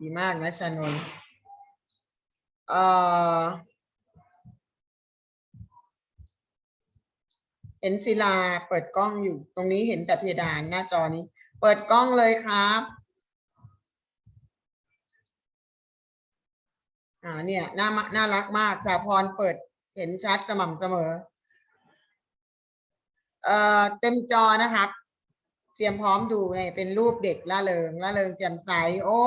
ดีมากนะชานนท์เอ่อเห็นศิลาเปิดกล้องอยู่ตรงนี้เห็นแต่เพดานหน้าจอนี้ เปิดกล้องเลยครับอ่าเนี่ยน่ามาน่ารักมากสาพรเปิดเห็นชัดสม่ำเสมอ เอ่อเต็มจอนะครับ เตรียมพร้อมดูเนี่ยเป็นรูปเด็กล่าเริงล่าเริงแจ่มใส โอ้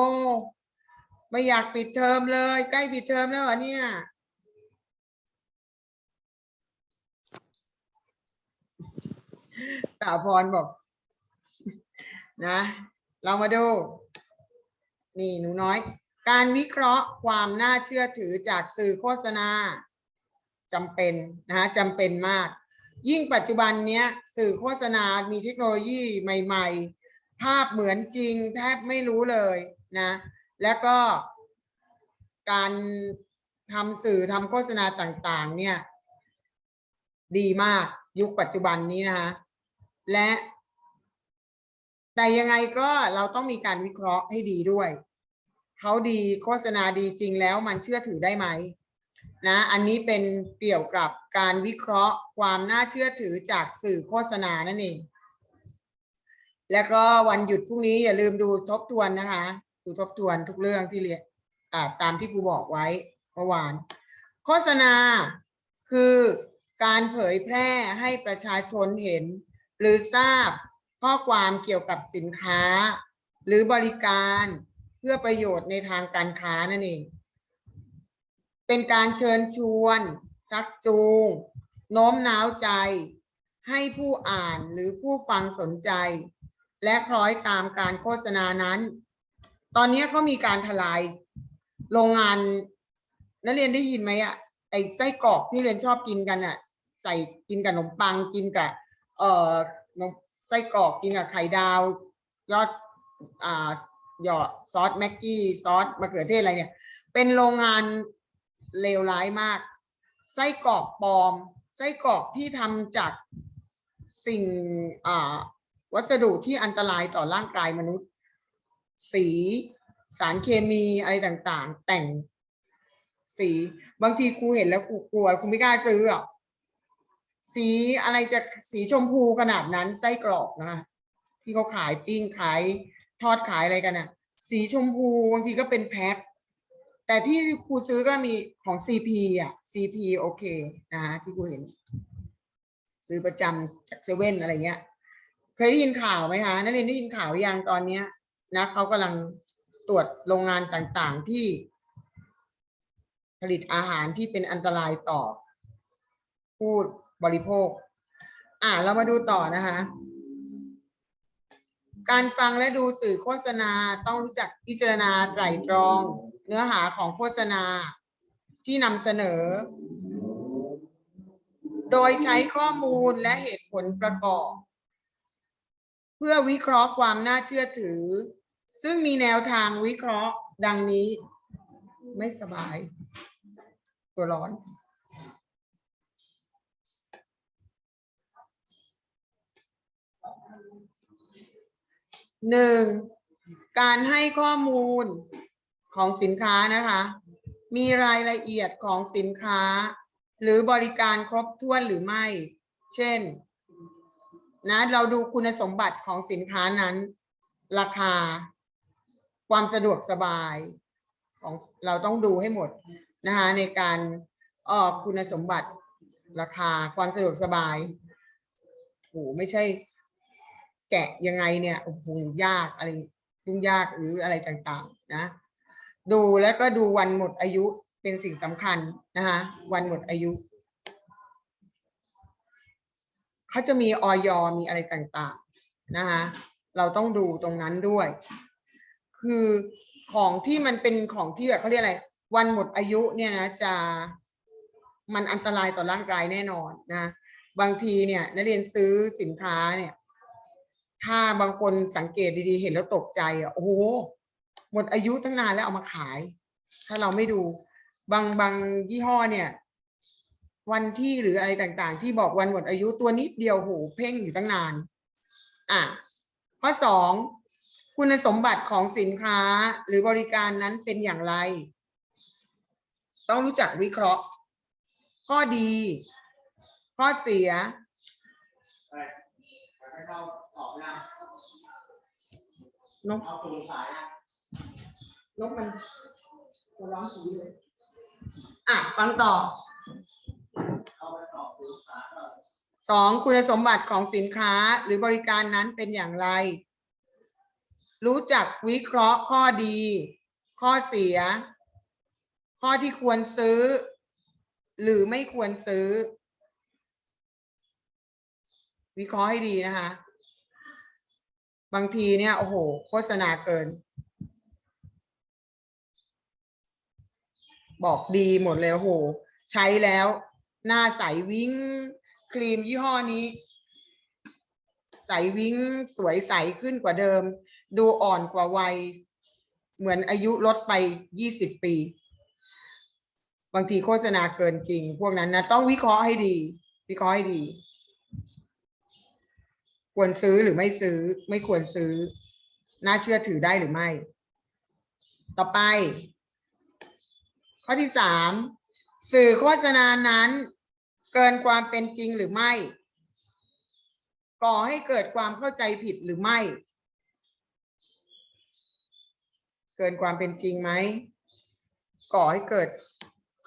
ไม่อยากปิดเทอมเลย ใกล้ปิดเทอมแล้วเหรอเนี่ย สาวพรบอก นะ เรามาดู นี่หนูน้อย การวิเคราะห์ความน่าเชื่อถือจากสื่อโฆษณาจำเป็นนะฮะจำเป็นมาก ยิ่งปัจจุบันเนี้ยสื่อโฆษณา มีเทคโนโลยีใหม่ ๆ ภาพเหมือนจริงแทบไม่รู้เลยนะ แล้วก็ การทำสื่อทำโฆษณาต่างๆ เนี่ย ดีมากยุคปัจจุบันนี้นะคะและ แต่ยังไงก็เราต้องมีการวิเคราะห์ให้ดีด้วย เขาดีโฆษณาดีจริงแล้วมันเชื่อถือได้ไหมนะอันนี้เป็นเกี่ยวกับการวิเคราะห์ความน่าเชื่อถือจากสื่อโฆษณานั่นเอง แล้วก็วันหยุดพรุ่งนี้อย่าลืมดูทบทวนนะคะ ดูทบทวนทุกเรื่องที่เรียน ตามที่ครูบอกไว้เมื่อวาน โฆษณาคือการเผยแพร่ให้ประชาชนเห็น หรือทราบข้อความเกี่ยวกับสินค้า หรือบริการเพื่อประโยชน์ในทางการค้านั่นเอง เป็นการเชิญชวน ชักจูงโน้มน้าวใจ ให้ผู้อ่านหรือผู้ฟังสนใจ และคล้อยตามการโฆษณานั้น ตอนนี้เขามีการทลาย โรงงาน นักเรียนได้ยินไหมอะไอไส้กรอกที่เรียนชอบกินกันอะใส่กินกับขนมปังกินกับเอ่อนมไส้กรอกกินกับไข่ดาวยอดอ่าหยอดซอสแม็กกี้ซอสมะเขือเทศอะไรเนี่ย เป็นโรงงานเลวร้ายมาก ไส้กรอกปลอม ไส้กรอกที่ทำจากสิ่งอ่าวัสดุที่อันตรายต่อร่างกายมนุษย์ สี สารเคมีอะไรต่างๆ แต่งสี บางทีครูเห็นแล้วครูกลัวครูไม่กล้าซื้ออะสีอะไรจะสีชมพูขนาดนั้นไส้กรอกนะคะที่เขาขายปิ้งขายทอดขายอะไรกันน่ะ สีชมพูบางทีก็เป็นแพ็คแต่ที่ครูซื้อก็มีของ CP อะ CP โอเคนะคะที่ครูเห็น ซื้อประจำจากเซเว่นอะไรเงี้ย เคยได้ยินข่าวไหมคะนักเรียนได้ยินข่าวยังตอนเนี้ยนะเขากำลัง ตรวจโรงงานต่างๆ ที่ผลิตอาหารที่เป็นอันตรายต่อ ผู้บริโภค อ่าเรามาดูต่อนะคะ การฟังและดูสื่อโฆษณาต้องรู้จักพิจารณาไตร่ตรอง เนื้อหาของโฆษณาที่นำเสนอ โดยใช้ข้อมูลและเหตุผลประกอบ เพื่อวิเคราะห์ความน่าเชื่อถือ ซึ่งมีแนวทางวิเคราะห์ดังนี้ ไม่สบาย ตัวร้อน หนึ่ง การให้ข้อมูลของสินค้านะคะ มีรายละเอียดของสินค้า หรือบริการครบถ้วนหรือไม่ เช่น นะ เราดูคุณสมบัติของสินค้านั้น ราคา ความสะดวกสบายของเราต้องดูให้หมดนะคะในการออกคุณสมบัติราคาความสะดวกสบายโอ้ไม่ใช่แกะยังไงเนี่ยโอ้โหยากอะไรยุ่งยากหรืออะไรต่างๆนะดูแล้วก็ดูวันหมดอายุเป็นสิ่งสำคัญนะคะวันหมดอายุเขาจะมีออยมีอะไรต่างๆนะคะเราต้องดูตรงนั้นด้วย คือของที่มันเป็นของที่แบบเขาเรียกอะไร วันหมดอายุเนี่ยนะจะมันอันตรายต่อร่างกายแน่นอนนะ บางทีเนี่ยนักเรียนซื้อสินค้าเนี่ย ถ้าบางคนสังเกตดีๆ เห็นแล้วตกใจอะโอ้โหหมดอายุตั้งนานแล้วเอามาขาย ถ้าเราไม่ดูบางบางยี่ห้อเนี่ย วันที่หรืออะไรต่างๆ ที่บอกวันหมดอายุตัวนิดเดียวโหเพ่งอยู่ตั้งนาน อะข้อสอง คุณสมบัติของสินค้าหรือบริการนั้นเป็นอย่างไร ต้องรู้จักวิเคราะห์ ข้อดี ข้อเสีย นกนกมันตัวร้องผีเลยอะฟังต่อสองคุณสมบัติของสินค้าหรือบริการนั้นเป็นอย่างไร รู้จักวิเคราะห์ข้อดี ข้อเสีย ข้อที่ควรซื้อ หรือไม่ควรซื้อ วิเคราะห์ให้ดีนะคะ บางทีเนี่ย โอ้โห โฆษณาเกิน บอกดีหมดเลยโอ้โห ใช้แล้ว หน้าใสวิ้งครีมยี่ห้อนี้ ใสวิ้งสวยใสขึ้นกว่าเดิม ดูอ่อนกว่าวัย เหมือนอายุลดไปยี่สิบปี บางทีโฆษณาเกินจริง พวกนั้นนะต้องวิเคราะห์ให้ดี วิเคราะห์ให้ดี ควรซื้อหรือไม่ซื้อ ไม่ควรซื้อ น่าเชื่อถือได้หรือไม่ ต่อไป ข้อที่สามสื่อโฆษณานั้นเกินความเป็นจริงหรือไม่ ก่อให้เกิดความเข้าใจผิดหรือไม่ เกินความเป็นจริงไหม ก่อให้เกิด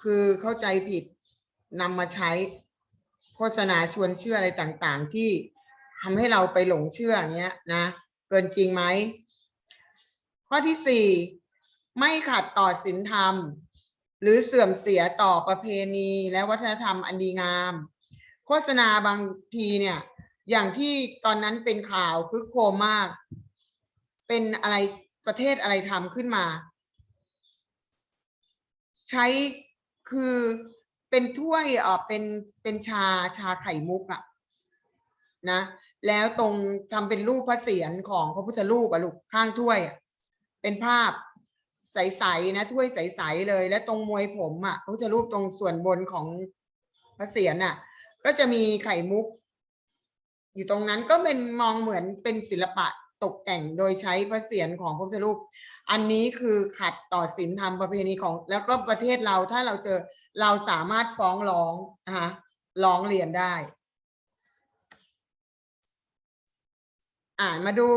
คือเข้าใจผิดนำมาใช้โฆษณาชวนเชื่ออะไรต่างๆ ที่ทำให้เราไปหลงเชื่ออย่างเงี้ยนะ เกินจริงไหม ข้อที่สี่ไม่ขัดต่อศีลธรรม หรือเสื่อมเสียต่อประเพณีและวัฒนธรรมอันดีงาม โฆษณาบางทีเนี่ย อย่างที่ตอนนั้นเป็นข่าวคึกโครมมาก เป็นอะไรประเทศอะไรทำขึ้นมา ใช้คือเป็นถ้วยเออเป็นเป็นชาชาไข่มุกอะนะแล้วตรงทำเป็นรูปพระเศียรของพระพุทธรูปอะลูกข้างถ้วยอะเป็นภาพใสๆนะถ้วยใสๆเลย และตรงมวยผมอะพระพุทธรูปตรงส่วนบนของพระเศียรน่ะก็จะมีไข่มุก อยู่ตรงนั้นก็เป็นมองเหมือนเป็นศิลปะตกแต่งโดยใช้พระเศียรของพระพุทธรูป อันนี้คือขัดต่อศีลธรรมประเพณีของ แล้วก็ประเทศเราถ้าเราเจอเราสามารถฟ้องร้องนะคะร้องเรียนได้ อ่านมาดู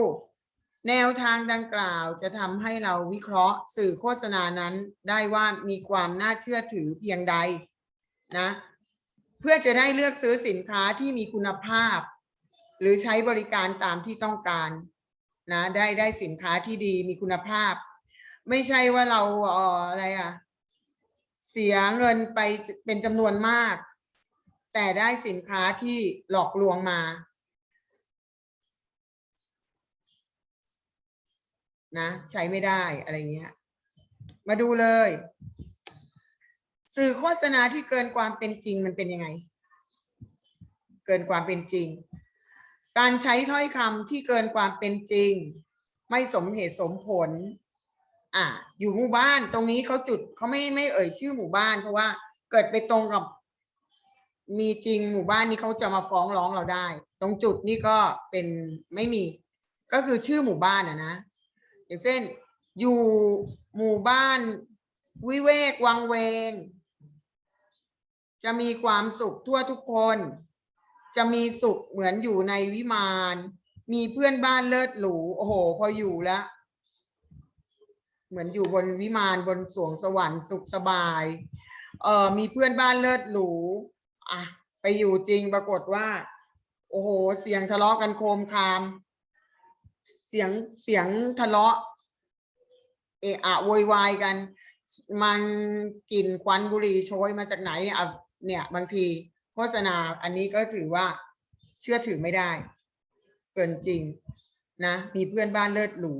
แนวทางดังกล่าวจะทำให้เราวิเคราะห์สื่อโฆษณานั้นได้ว่ามีความน่าเชื่อถือเพียงใดนะ เพื่อจะได้เลือกซื้อสินค้าที่มีคุณภาพ หรือใช้บริการตามที่ต้องการนะได้ได้สินค้าที่ดีมีคุณภาพ ไม่ใช่ว่าเราเอ่ออะไรอะเสียเงินไปเป็นจำนวนมาก แต่ได้สินค้าที่หลอกลวงมานะใช้ไม่ได้อะไรเงี้ย มาดูเลย สื่อโฆษณาที่เกินความเป็นจริงมันเป็นยังไง เกินความเป็นจริง การใช้ถ้อยคำที่เกินความเป็นจริง ไม่สมเหตุสมผล อะอยู่หมู่บ้านตรงนี้เขาจุดเขาไม่ไม่เอ่ยชื่อหมู่บ้าน เพราะว่าเกิดไปตรงกับ มีจริงหมู่บ้านนี้เขาจะมาฟ้องร้องเราได้ ตรงจุดนี้ก็เป็นไม่มี ก็คือชื่อหมู่บ้านอะนะ อย่างเช่น อยู่หมู่บ้านวิเวกวังเวงจะมีความสุขทั่วทุกคน จะมีสุขเหมือนอยู่ในวิมาน มีเพื่อนบ้านเลิศหรู โอ้โห พออยู่แล้วเหมือนอยู่บนวิมานบนสวงสวรรค์สุขสบาย เออมีเพื่อนบ้านเลิศหรู อะ ไปอยู่จริงปรากฏว่า โอ้โห เสียงทะเลาะกันโคมคาม เสียง เสียงทะเลาะ เอะอะโวยวายกัน มันกลิ่นควันบุหรี่โชยมาจากไหนเนี่ย เนี่ย บางที ฆษณาอันนี้ก็ถือว่าเชื่อถือไม่ได้ เกินจริงนะมีเพื่อนบ้านเลิศหรู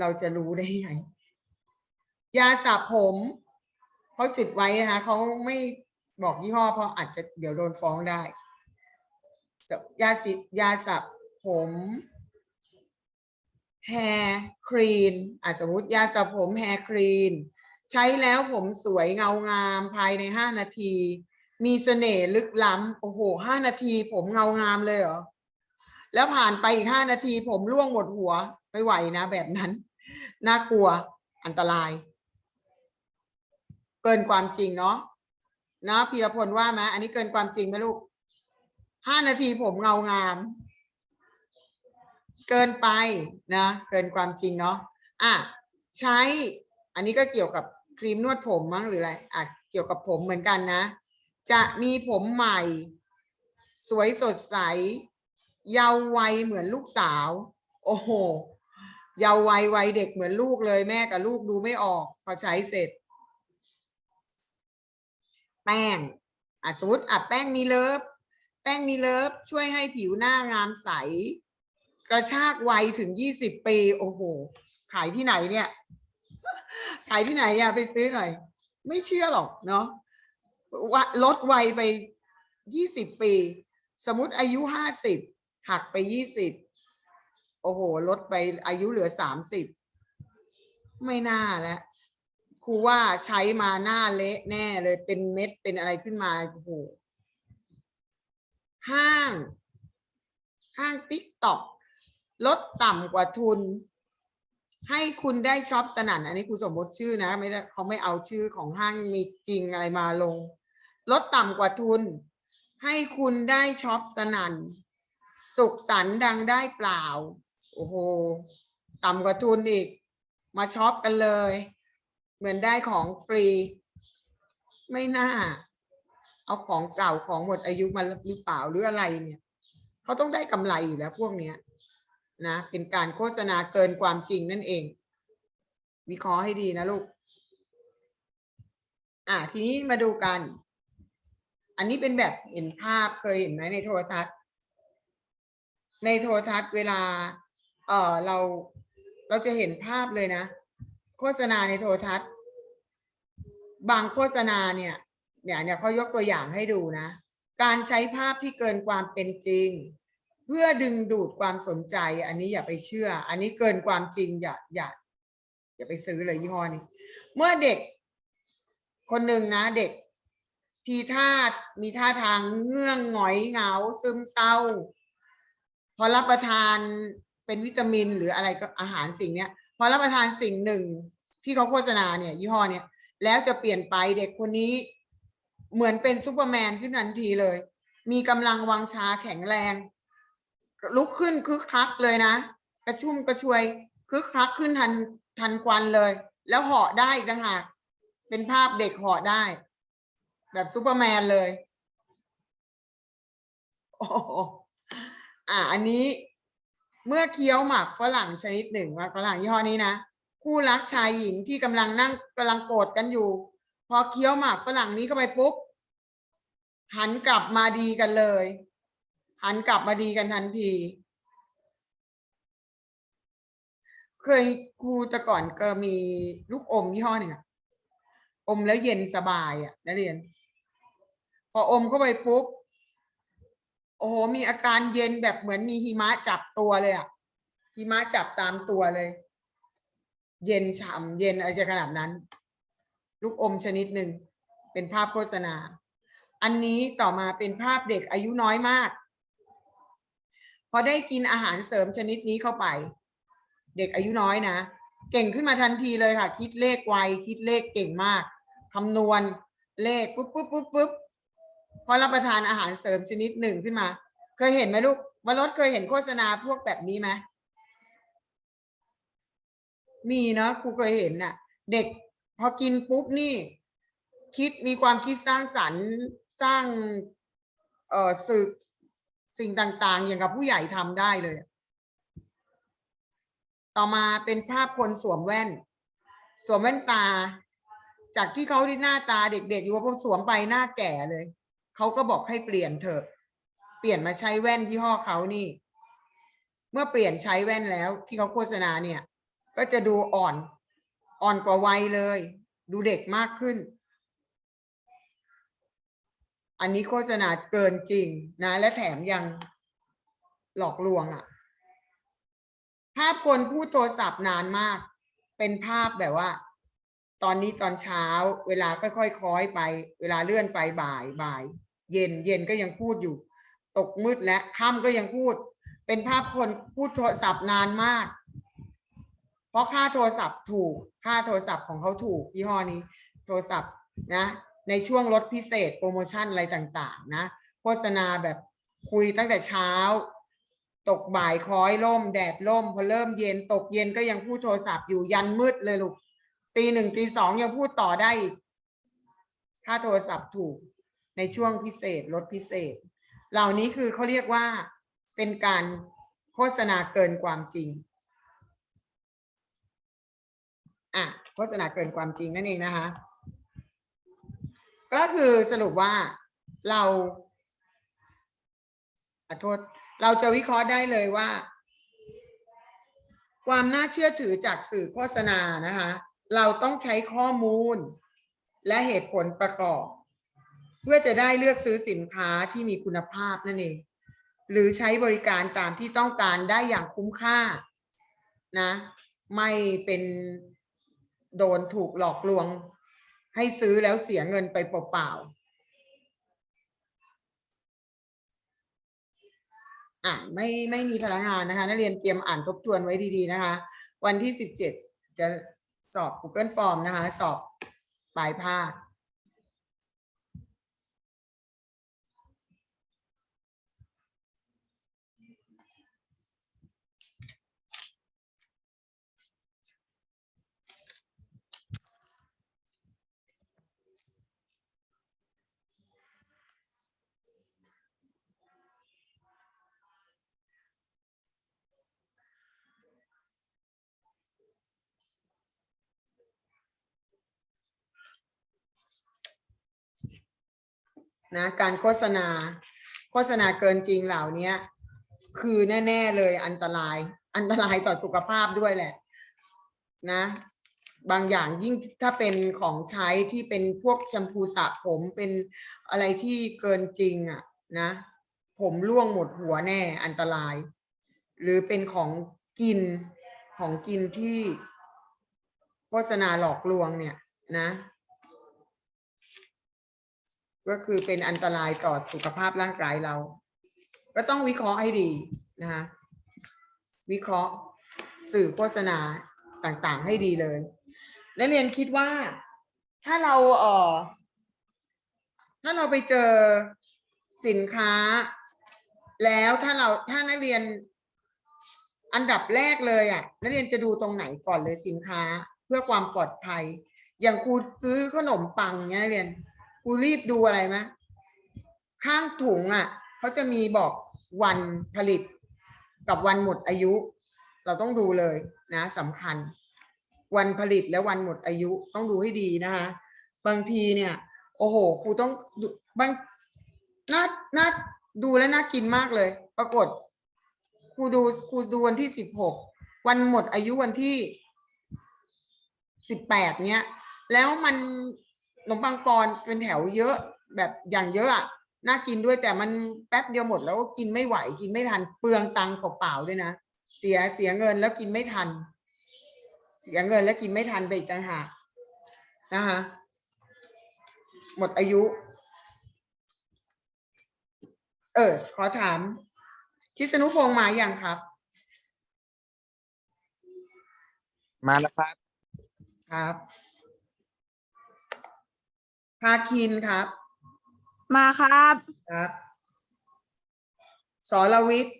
เราจะรู้ได้ยังไงยาสระผมเขาจุดไว้นะคะเขาไม่บอกยี่ห้อเพราะอาจจะเดี๋ยวโดนฟ้องได้ ยาสียาสระผมแฮร์ครีนอะสมมติยาสระผมแฮร์ครีน ใช้แล้วผมสวยเงางามภายในห้านาที มีเสน่ห์ลึกล้ำโอ้โหห้านาทีผมเงางามเลยเหรอ แล้วผ่านไปอีกห้านาทีผมร่วงหมดหัวไม่ไหวนะ แบบนั้น น่ากลัวอันตราย เกินความจริงเนาะนะพีรพลว่าไหมอันนี้เกินความจริงไหมลูกห้านาทีผมเงางาม เกินไปนะ เกินความจริงเนาะอะใช้ อันนี้ก็เกี่ยวกับครีมนวดผมมั้งหรืออะไรอะเกี่ยวกับผมเหมือนกันนะ จะมีผมใหม่ สวยสดใส เยาว์วัยเหมือนลูกสาว โอ้โห เยาว์วัยวัยเด็กเหมือนลูกเลยแม่กับลูกดูไม่ออก พอใช้เสร็จ แป้งอะสมมติอะแป้งมีเลิฟ แป้งมีเลิฟ ช่วยให้ผิวหน้างามใส กระชากวัยถึงยี่สิบปี โอ้โห ขายที่ไหนเนี่ย ขายที่ไหนอะไปซื้อหน่อย ไม่เชื่อหรอกเนาะ ว่าลดวัยไปยี่สิบปี สมมติอายุห้าสิบหักไปยี่สิบโอ้โห ลดไปอายุเหลือสามสิบไม่น่าแล้วครูว่าใช้มาหน้าเละแน่เลยเป็นเม็ดเป็นอะไรขึ้นมาโอ้โหห้าง ห้างติ๊กต็อกลดต่ำกว่าทุน ให้คุณได้ช็อปสนั่น อันนี้ครูสมมติชื่อนะ ไม่ได้เขาไม่เอาชื่อของห้างมีจริงอะไรมาลง ลดต่ำกว่าทุน ให้คุณได้ช็อปสนั่น สุขสันดังได้เปล่า โอ้โห ต่ำกว่าทุนอีก มาช็อปกันเลย เหมือนได้ของฟรี ไม่น่า เอาของเก่าของหมดอายุมาหรือเปล่าหรืออะไรเนี่ย เขาต้องได้กำไรอยู่แล้วพวกเนี้ยนะเป็นการโฆษณาเกินความจริงนั่นเอง วิเคราะห์ให้ดีนะลูก อะทีนี้มาดูกัน อันนี้เป็นแบบเห็นภาพเคยเห็นไหมในโทรทัศน์ ในโทรทัศน์เวลา เออเราเราจะเห็นภาพเลยนะ โฆษณาในโทรทัศน์ บางโฆษณาเนี่ยเนี่ยเนี่ยเขายกตัวอย่างให้ดูนะ การใช้ภาพที่เกินความเป็นจริง เพื่อดึงดูดความสนใจ อันนี้อย่าไปเชื่อ อันนี้เกินความจริงอย่าอย่าอย่าไปซื้อเลยยี่ห้อนี้ เมื่อเด็ก คนหนึ่งนะเด็ก ทีท่ามีท่าทางเงื่องหงอยเหงาซึมเศร้า พอรับประทานเป็นวิตามินหรืออะไรก็อาหารสิ่งเนี้ย พอรับประทานสิ่งหนึ่งที่เขาโฆษณาเนี่ย ยี่ห้อเนี้ยแล้วจะเปลี่ยนไปเด็กคนนี้ เหมือนเป็นซูเปอร์แมนขึ้นทันทีเลย มีกำลังวังชาแข็งแรง ลุกขึ้นคึกคักเลยนะ กระชุ่มกระชวยคึกคักขึ้นทันทันควันเลย แล้วเหาะได้ต่างหากเป็นภาพเด็กเหาะได้ แบบซูเปอร์แมนเลยโอ้โหอะอันนี้เมื่อเคี้ยวหมักฝรั่งชนิดหนึ่งว่าฝรั่งยี่ห้อนี้นะคู่รักชายหญิงที่กำลังนั่งกำลังโกรธกันอยู่ พอเคี้ยวหมากฝรั่งนี้เข้าไปปุ๊บหันกลับมาดีกันเลย หันกลับมาดีกันทันที เคยครูแต่ก่อนก็มีลูกอมยี่ห้อหนึ่งอะอมแล้วเย็นสบายอะนักเรียน พออมเข้าไปปุ๊บ โอ้โห มีอาการเย็นแบบเหมือนมีหิมะจับตัวเลยอะหิมะจับตามตัวเลย เย็นฉ่ำเย็นอะไรจะขนาดนั้น ลูกอมชนิดหนึ่ง เป็นภาพโฆษณา อันนี้ต่อมาเป็นภาพเด็กอายุน้อยมาก พอได้กินอาหารเสริมชนิดนี้เข้าไป เด็กอายุน้อยนะ เก่งขึ้นมาทันทีเลยค่ะ คิดเลขไว คิดเลขเก่งมากคำนวณเลขปุ๊บปุ๊บปุ๊บปุ๊บ พอรับประทานอาหารเสริมชนิดหนึ่งขึ้นมา เคยเห็นไหมลูกวรถเคยเห็นโฆษณาพวกแบบนี้ไหมมีเนาะครูเคยเห็นน่ะ เด็กพอกินปุ๊บนี่ คิดมีความคิดสร้างสรรค์สร้างเอ่อสื่อสิ่งต่าง ๆ อย่างกับผู้ใหญ่ทำได้เลย ต่อมาเป็นภาพคนสวมแว่น สวมแว่นตา จากที่เขาที่หน้าตาเด็ก ๆ อยู่ว่าพอสวมไปหน้าแก่เลย เขาก็บอกให้เปลี่ยนเถอะ เปลี่ยนมาใช้แว่นยี่ห้อเขานี่ เมื่อเปลี่ยนใช้แว่นแล้วที่เขาโฆษณาเนี่ย ก็จะดูอ่อนอ่อนกว่าวัยเลย ดูเด็กมากขึ้น อันนี้โฆษณาเกินจริงนะ และแถมยังหลอกลวงอะ่ะ ภาพคนพูดโทรศัพท์นานมาก เป็นภาพแบบว่า ตอนนี้ตอนเช้า เวลาค่อยๆคคล้อยไป เวลาเลื่อนไปบ่ายบ่าย เย็นเย็นก็ยังพูดอยู่ ตกมืดและค่ำก็ยังพูด เป็นภาพคนพูดโทรศัพท์นานมาก เพราะค่าโทรศัพท์ถูก ค่าโทรศัพท์ของเขาถูกยี่ห้อนี้ โทรศัพท์นะในช่วงลดพิเศษโปรโมชั่นอะไรต่างๆ นะ โฆษณาแบบคุยตั้งแต่เช้า ตกบ่ายคล้อยล่ม แดดล่ม พอเริ่มเย็นตกเย็นก็ยังพูดโทรศัพท์อยู่ยันมืดเลยลูกตีหนึ่งตีสองยังพูดต่อได้อีกค่าโทรศัพท์ถูก ในช่วงพิเศษลดพิเศษ เหล่านี้คือเขาเรียกว่าเป็นการโฆษณาเกินความจริงอะโฆษณาเกินความจริงนั่นเองนะคะ ก็คือสรุปว่าเราขอโทษเราจะวิเคราะห์ได้เลยว่า ความน่าเชื่อถือจากสื่อโฆษณานะคะ เราต้องใช้ข้อมูลและเหตุผลประกอบ เพื่อจะได้เลือกซื้อสินค้าที่มีคุณภาพนั่นเอง หรือใช้บริการตามที่ต้องการได้อย่างคุ้มค่านะ ไม่เป็นโดนถูกหลอกลวง ให้ซื้อแล้วเสียเงินไปเปล่าๆอะไม่ไม่มีพลังงานนะคะนักเรียนเตรียมอ่านทบทวนไว้ดีๆนะคะ วันที่สิบเจ็ดจะสอบ Google Form นะคะ สอบปลายภาค นะการโฆษณา โฆษณาเกินจริงเหล่านี้คือแน่ๆเลยอันตราย อันตรายต่อสุขภาพด้วยแหละ นะ บางอย่างยิ่งถ้าเป็นของใช้ที่เป็นพวกแชมพูสระผมเป็นอะไรที่เกินจริงอะนะ ผมร่วงหมดหัวแน่อันตราย หรือเป็นของกินของกินที่โฆษณาหลอกลวงเนี่ยนะ ก็คือเป็นอันตรายต่อสุขภาพร่างกายเรา ก็ต้องวิเคราะห์ให้ดีนะคะวิเคราะห์สื่อโฆษณาต่างๆ ให้ดีเลย และเรียนคิดว่าถ้าเราเออถ้าเราไปเจอสินค้า แล้วถ้าเราถ้านักเรียนอันดับแรกเลยอะนักเรียนจะดูตรงไหนก่อนเลยสินค้า เพื่อความปลอดภัย อย่างครูซื้อขนมปังเนี้ยนักเรียน ครูรีบดูอะไรไหมข้างถุงอะเขาจะมีบอกวันผลิตกับวันหมดอายุ เราต้องดูเลยนะสำคัญ วันผลิตและวันหมดอายุต้องดูให้ดีนะคะบางทีเนี่ย โอ้โหครูต้องบางน่าน่าดูแล้วน่ากินมากเลย ปรากฏครูดูครูดูวันที่สิบหกวันหมดอายุวันที่สิบแปดเนี้ยแล้วมัน นมปังปอนเป็นแถวเยอะแบบอย่างเยอะอะน่ากินด้วยแต่มันแป๊บเดียวหมดแล้วกินไม่ไหวกินไม่ทันเปลืองตังค์เปล่าๆด้วยนะเสียเสียเงินแล้วกินไม่ทัน เสียเงินแล้วกินไม่ทันไปอีกต่างหากนะคะหมดอายุ เออ ขอถาม ชิสนุพงษ์มาอย่างครับ มาแล้วครับ ครับ พาคินครับ มาครับ ครับสรวิทย์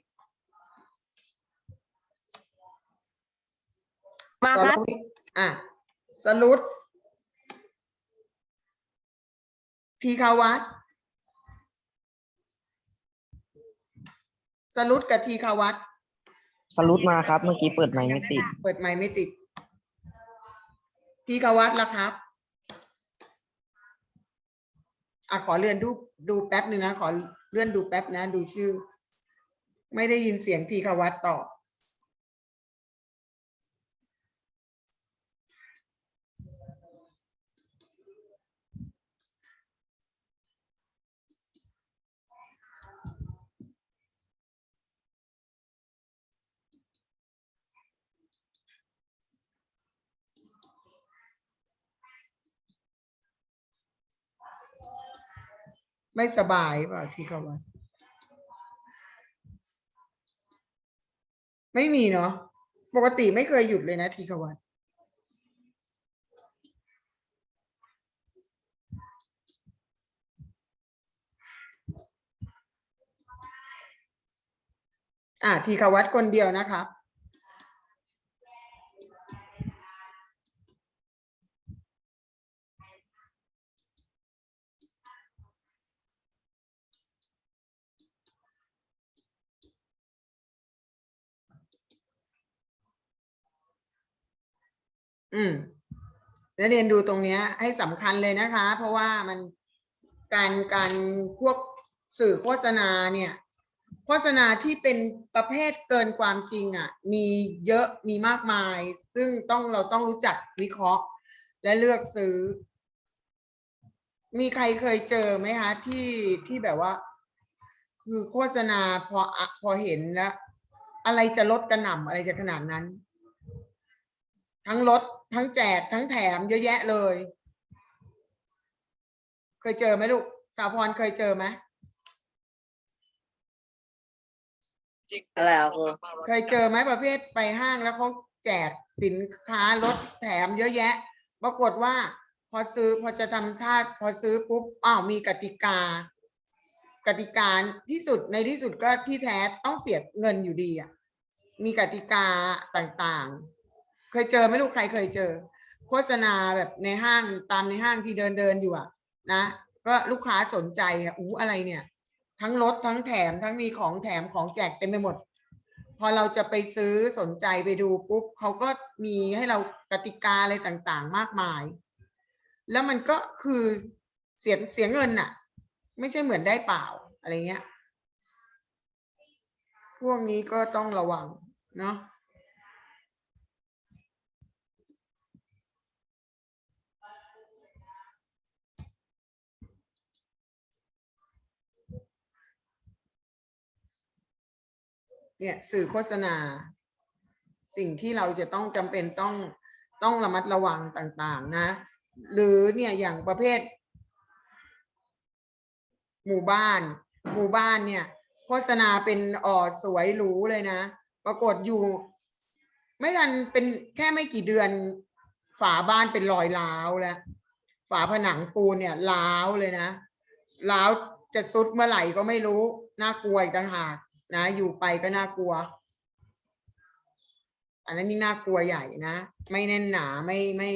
มาสครรับ วิทย์อะสรุตทีคาวัตสรุตกับทีคาวัตสรุปมาครับ เมื่อกี้เปิดไมค์ไม่ติด เปิดไมค์ไม่ติด ทีคาวัตล่ะครับ อะขอเลื่อนดูดูแป๊บหนึ่งนะ ขอเลื่อนดูแป๊บนะ ดูชื่อ ไม่ได้ยินเสียงทีควัตตอบ ไม่สบายเปล่าทีคาวัตไม่มีเนาะปกติไม่เคยหยุดเลยนะทีขวัตอ่าทีขวัตคนเดียวนะครับ อืมแล้วเรียนดูตรงเนี้ยให้สำคัญเลยนะคะ เพราะว่ามันการการพวกสื่อโฆษณาเนี่ย โฆษณาที่เป็นประเภทเกินความจริงอะ มีเยอะมีมากมาย ซึ่งต้องเราต้องรู้จักวิเคราะห์ และเลือกซื้อ มีใครเคยเจอไหมคะ ที่ที่แบบว่า คือโฆษณาพออะพอเห็นแล้ว อะไรจะลดกระหน่ำอะไรจะขนาดนั้น ทั้งลดทั้งแจกทั้งแถมเยอะแยะเลย เคยเจอไหมลูก สาวพรเคยเจอไหมอะไรอะครูเคยเจอไหมประเภทไปห้างแล้วเขาแจกสินค้าลดแถมเยอะแยะ ปรากฏว่า พอซื้อพอจะทำท่าพอซื้อปุ๊บอ้าวมีกติกา กติกาที่สุดในที่สุดก็ที่แท้ต้องเสียเงินอยู่ดีอะมีกติกาต่างๆ เคยเจอไหมลูกใครเคยเจอ โฆษณาแบบในห้างตามในห้างที่เดินเดินอยู่อะนะก็ลูกค้าสนใจอะอู้อะไรเนี่ย ทั้งลดทั้งแถมทั้งมีของแถมของแจกเต็มไปหมด พอเราจะไปซื้อสนใจไปดูปุ๊บเขาก็มีให้เรากติกาอะไรต่างๆ มากมาย แล้วมันก็คือเสียเสียเงินน่ะ ไม่ใช่เหมือนได้เปล่าอะไรเงี้ย พวกนี้ก็ต้องระวังเนาะ เนี่ยสื่อโฆษณา สิ่งที่เราจะต้องจำเป็นต้องต้องระมัดระวังต่างๆนะ หรือเนี่ยอย่างประเภท หมู่บ้าน หมู่บ้านเนี่ย โฆษณาเป็นอ่อสวยหรูเลยนะ ปรากฏอยู่ ไม่ทันเป็นแค่ไม่กี่เดือน ฝาบ้านเป็นรอยร้าวแล้ว ฝาผนังปูนเนี่ยร้าวเลยนะร้าวจะซุดเมื่อไหร่ก็ไม่รู้ น่ากลัวอีกต่างหาก นะ อยู่ไปก็น่ากลัว อันนั้นนี่น่ากลัวใหญ่นะ ไม่แน่นหนาไม่ไม่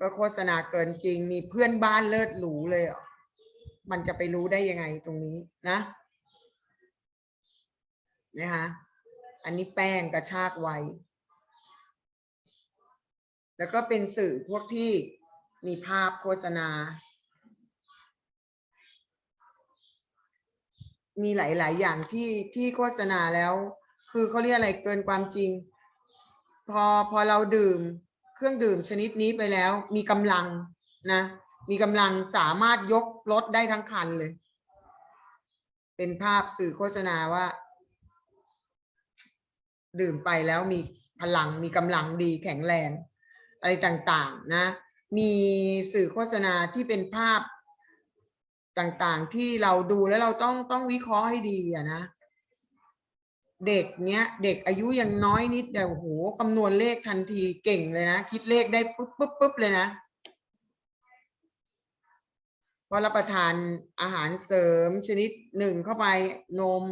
ก็โฆษณาเกินจริง มีเพื่อนบ้านเลิศหรูเลยมันจะไปรู้ได้ยังไงตรงนี้นะนะคะอันนี้แป้งกระชากไวแล้วก็เป็นสื่อพวกที่มีภาพโฆษณา มีหลาย ๆ อย่างที่ที่โฆษณาแล้ว คือเขาเรียกอะไรเกินความจริง พอพอเราดื่มเครื่องดื่มชนิดนี้ไปแล้ว มีกำลังนะ มีกำลังสามารถยกรถได้ทั้งคันเลย เป็นภาพสื่อโฆษณาว่า ดื่มไปแล้วมีพลังมีกำลังดีแข็งแรงอะไรต่าง ๆ นะ มีสื่อโฆษณาที่เป็นภาพ ต่างๆที่เราดูแล้วเราต้องต้องวิเคราะห์ให้ดีอะนะ เด็กเนี้ย เด็กอายุยังน้อยนิดแต่โอ้โหคำนวณเลขทันทีเก่งเลยนะ คิดเลขได้ปุ๊บปุ๊บปุ๊บเลยนะพอรับประทานอาหารเสริมชนิดหนึ่งเข้าไปนม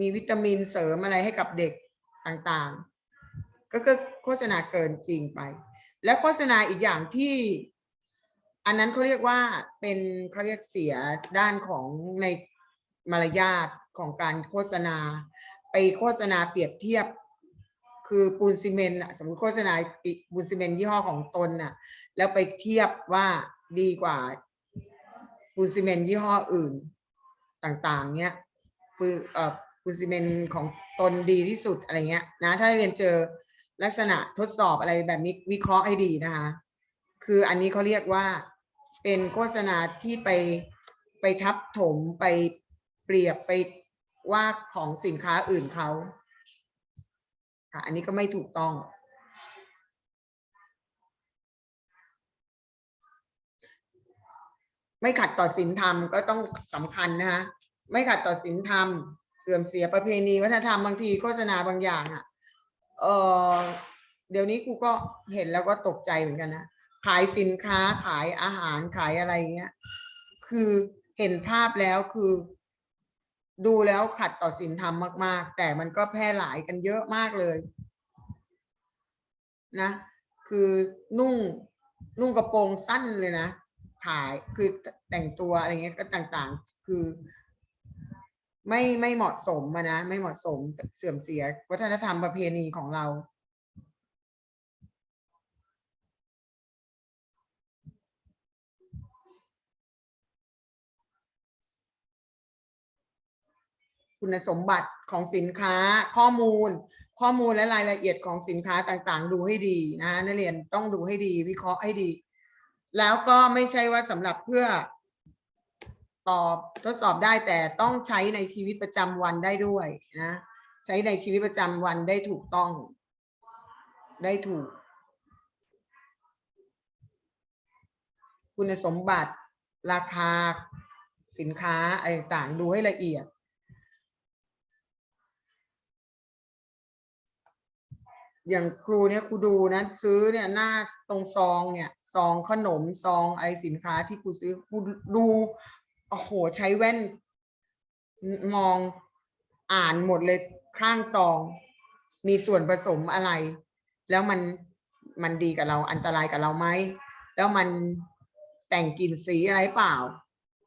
มีวิตามินเสริมอะไรให้กับเด็กต่างๆ ก็คือโฆษณาเกินจริงไป และโฆษณาอีกอย่างที่ อันนั้นเขาเรียกว่าเป็นเขาเรียกเสียด้านของในมารยาทของการโฆษณา ไปโฆษณาเปรียบเทียบ คือปูนซีเมนต์อะสมมติโฆษณาปูนซีเมนต์ยี่ห้อของตนน่ะแล้วไปเทียบว่าดีกว่าปูนซีเมนต์ยี่ห้ออื่นต่างๆ เนี้ยปูเอ่อปูนซีเมนต์ของตนดีที่สุดอะไรเงี้ยนะถ้าเรียนเจอลักษณะทดสอบอะไรแบบนี้วิเคราะห์ให้ดีนะคะ คืออันนี้เขาเรียกว่า เป็นโฆษณาที่ไปไปทับถมไปเปรียบไปว่าของสินค้าอื่นเขาค่ะอันนี้ก็ไม่ถูกต้อง ไม่ขัดต่อศีลธรรมก็ต้องสำคัญนะคะไม่ขัดต่อศีลธรรม เสื่อมเสียประเพณีวัฒนธรรมบางทีโฆษณาบางอย่างอะเออเดี๋ยวนี้กูก็เห็นแล้วก็ตกใจเหมือนกันนะ ขายสินค้าขายอาหารขายอะไรเงี้ย คือเห็นภาพแล้วคือ ดูแล้วขัดต่อศีลธรรมมาก ๆ แต่มันก็แพร่หลายกันเยอะมากเลยนะ คือนุ่งนุ่งกระโปรงสั้นเลยนะ ขายคือแต่งตัวอะไรเงี้ยก็ต่างๆ คือ ไม่ไม่เหมาะสมะนะ ไม่เหมาะสมเสื่อมเสียวัฒนธรรมประเพณีของเรา คุณสมบัติของสินค้าข้อมูล ข้อมูลและรายละเอียดของสินค้าต่างๆ ดูให้ดีนะนักเรียนต้องดูให้ดี วิเคราะห์ให้ดี แล้วก็ไม่ใช่ว่าสำหรับเพื่อตอบทดสอบได้แต่ต้องใช้ในชีวิตประจำวันได้ด้วยนะใช้ในชีวิตประจำวันได้ถูกต้อง ได้ถูก คุณสมบัติราคาสินค้าอะไรต่างๆดูให้ละเอียด อย่างครูเนี่ยครูดูนะซื้อเนี่ยหน้าตรงซองเนี่ยซองขนมซองไอสินค้าที่ครูซื้อครูดูโอ้โหใช้แว่น มองอ่านหมดเลยข้างซอง มีส่วนผสมอะไร แล้วมันมันดีกับเราอันตรายกับเราไหมแล้วมันแต่งกลิ่นสีอะไรเปล่า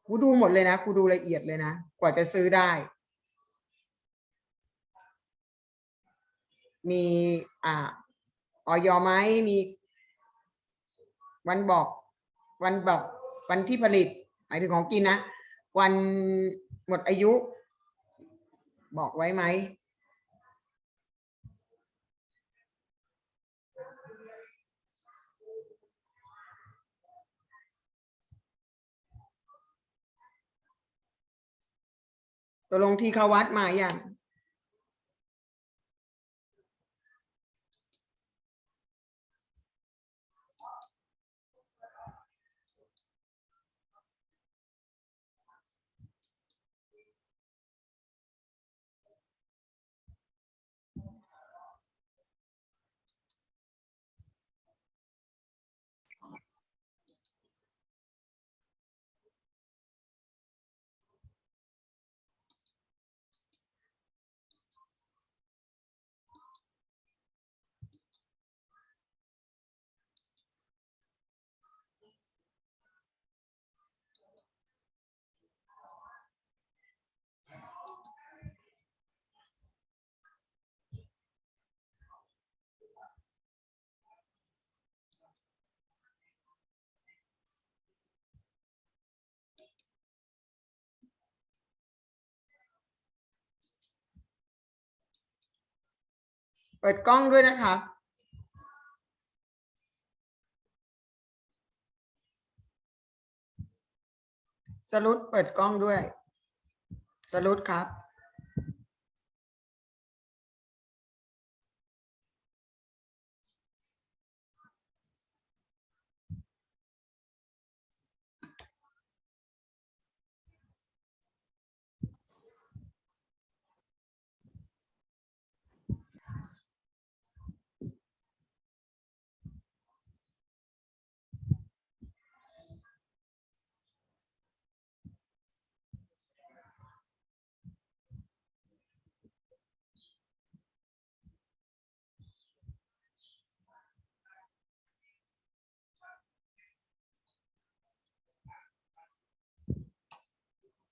ครูดูหมดเลยนะครูดูละเอียดเลยนะ กว่าจะซื้อได้ มีอ่าออยไหมมี วันบอก วันบอกวันที่ผลิต หมายถึงของกินนะ วันหมดอายุ บอกไว้ไหมตกลงที่เขาวัดมาอย่าง เปิดกล้องด้วยนะคะ สรุปเปิดกล้องด้วย สรุปครับ